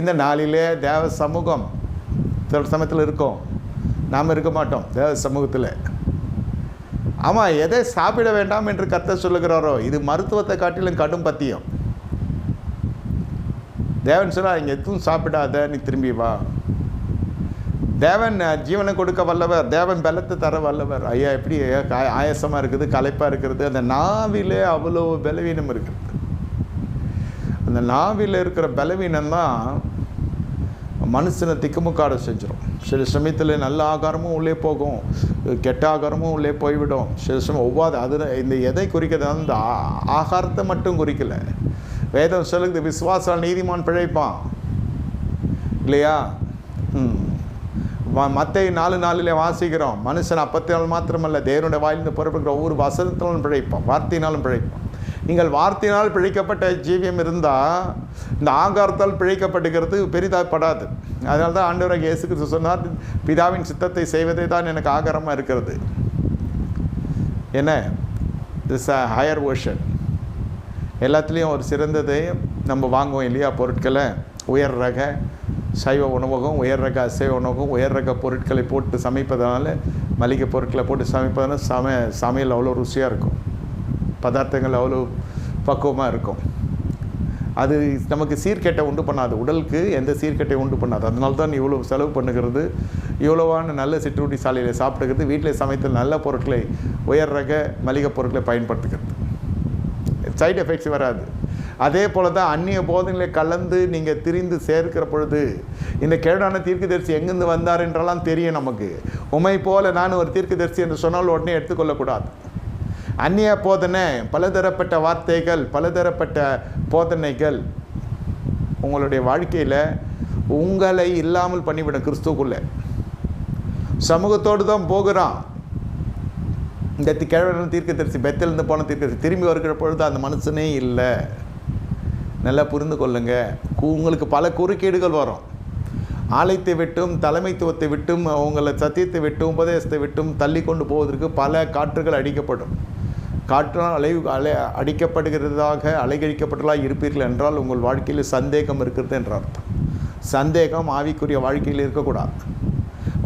இந்த நாளிலே தேவ சமூகம் சில சமயத்தில் இருக்கும். நாம் இருக்க மாட்டோம் தேவ சமூகத்தில். ஆமாம் எதை சாப்பிட வேண்டாம் என்று கத்த சொல்லுகிறாரோ இது மருத்துவத்தை காட்டிலும் கடும் பத்தியம். தேவன் சொல்ல இங்கே எதுவும் சாப்பிடாத நீ திரும்பி வா. தேவன் ஜீவனை கொடுக்க வல்லவர் தேவன் பலத்தை தர வல்லவர். ஐயா எப்படி ஐயா, கா- இருக்குது களைப்பாக இருக்கிறது அந்த நாவிலே அவ்வளோ பலவீனம் இருக்குது. அந்த நாவில் இருக்கிற பலவீனம் தான் மனுஷனை திக்குமுக்காட செஞ்சிடும் சில சமயத்தில் நல்ல ஆகாரமும் உள்ளே போகும். கெட்ட ஆகாரமும் உள்ளே போய்விடும். சில சமயம் ஒவ்வாது அது இந்த எதை குறிக்கிறது? அந்த ஆகாரத்தை மட்டும் குறிக்கல. வேதம் சொல்லுது விசுவாசால் நீதிமான் பிழைப்பான். இல்லையா? ம். மற்ற நாலு நாளில் வாசிக்கிறோம். மனுஷன் அப்பத்தினால் மாத்திரமல்ல தேவனுடைய வாயிலிருந்து புறப்படுகிற ஒவ்வொரு வசனத்தினாலும் பிழைப்பான் வார்த்தையினாலும் பிழைப்பான். நீங்கள் வார்த்தையினால் பிழைக்கப்பட்ட ஜீவியம் இருந்தால் இந்த ஆகாரத்தால் பிழைக்கப்பட்டுகிறது பெரிதாகப்படாது அதனால தான் ஆண்டவராக இயேசு கிறிஸ்து சொன்னார் பிதாவின் சித்தத்தை செய்வதே தான் எனக்கு ஆகாரமாக இருக்கிறது. என்ன? திஸ் அ ஹையர் வேர்ஷன் எல்லாத்துலேயும் ஒரு சிறந்ததை நம்ம வாங்குவோம் இல்லையா பொருட்களை? உயர் ரக சைவ உணவகம் உயர் ரக அசைவ உணவகம் உயர் ரக பொருட்களை போட்டு சமைப்பதனால மளிகை பொருட்களை போட்டு சமைப்பதனால சம சமையல் அவ்வளோ ருசியாக இருக்கும். பதார்த்தங்கள் அவ்வளோ பக்குவமாக இருக்கும். அது நமக்கு சீர்கேட்டை உண்டு பண்ணாது. உடலுக்கு எந்த சீர்கேட்டை உண்டு பண்ணாது. அதனால தான் இவ்வளோ செலவு பண்ணுகிறது. இவ்வளோவான நல்ல சிற்றுண்டி சாலையில் சாப்பிடுகிறது. வீட்டில் சமைத்த நல்ல பொருட்களை உயர் ரக மளிகை பொருட்களை பயன்படுத்துகிறது. சைடு எஃபெக்ட்ஸ் வராது. அதே போல தான் அந்நிய போதனைகளை கலந்து நீங்கள் திரிந்து சேர்க்கிற பொழுது இந்த கேடான தீர்க்கதரிசி எங்கேருந்து வந்தார் என்றெல்லாம் தெரியும் நமக்கு. உமை போல நான் ஒரு தீர்க்கதரிசி என்று சொன்னால் உடனே எடுத்துக்கொள்ளக்கூடாது. அந்நிய போதனை பலதரப்பட்ட வார்த்தைகள் பலதரப்பட்ட போதனைகள் உங்களுடைய வாழ்க்கையில் உங்களை இல்லாமல் பண்ணிவிடும் கிறிஸ்துக்குள்ளே. சமூகத்தோடு தான் போகிறான். இந்த கிழவன தீர்க்கதரிசி பெத்திலிருந்து போன தீர்க்கதரிசி திரும்பி வருகிற பொழுது அந்த மனுஷனே இல்லை. நல்லா புரிந்து கொள்ளுங்க. கு- உங்களுக்கு பல குறுக்கீடுகள் வரும். ஆலயத்தை விட்டும் தலைமைத்துவத்தை விட்டும் உங்களை சத்தியத்தை விட்டும் உபதேசத்தை விட்டும் தள்ளி கொண்டு போவதற்கு பல காற்றுகள் அடிக்கப்படும். காற்றால் அலை அலை அடிக்கப்படுகிறதாக அலைகழிக்கப்பட்டதாக இருப்பீர்கள் என்றால் உங்கள் வாழ்க்கையில் சந்தேகம் இருக்கிறது என்ற அர்த்தம். சந்தேகம் ஆவிக்குரிய வாழ்க்கையில் இருக்கக்கூடாது.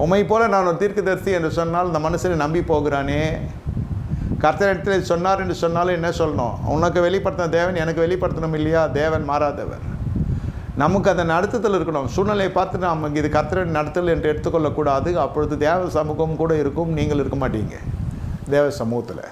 உண்மை போல நான் ஒரு தீர்க்கதரிசி என்று சொன்னால் இந்த மனுஷனை நம்பி போகிறானே. கர்த்தர் இடத்துல சொன்னார் என்று சொன்னாலும் என்ன சொல்லணும்? உனக்கு வெளிப்படுத்தின தேவன் எனக்கு வெளிப்படுத்தணும் இல்லையா? தேவன் மாறாதவர். நமக்கு அந்த நடத்தத்தில் இருக்கணும். சூழ்நிலையை பார்த்து நாம் இது கர்த்தரின் நடத்தல் என்று எடுத்துக்கொள்ளக்கூடாது. அப்பொழுது தேவ சமூகம் கூட இருக்கும். நீங்கள் இருக்க மாட்டீங்க. தேவ சமூகத்தில்.